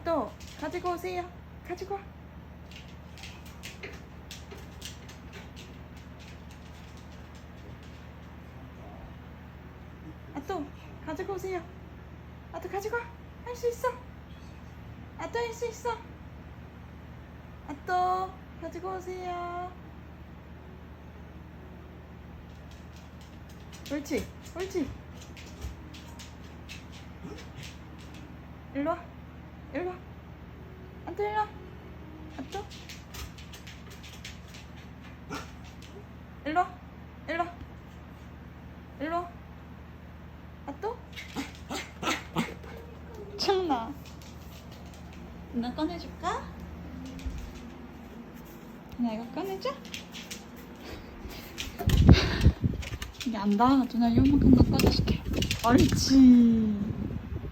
아또 가지고 오세요. 가지고 와. 아 또 가지고 오세요. 아 또 가지고 와. 할 수 있어. 아 또 할 수 있어. 아 또 가지고 오세요. 옳지, 옳지. 일로 와, 일로 와. 아또 일로 와. 아또. 일로 와, 일로 와. 일로 와. 아또. 참나. 누나 꺼내줄까? 누나 이거 꺼내줘? 이게 안 닿아. 누나 이만큼 더 꺼내줄게. 옳지.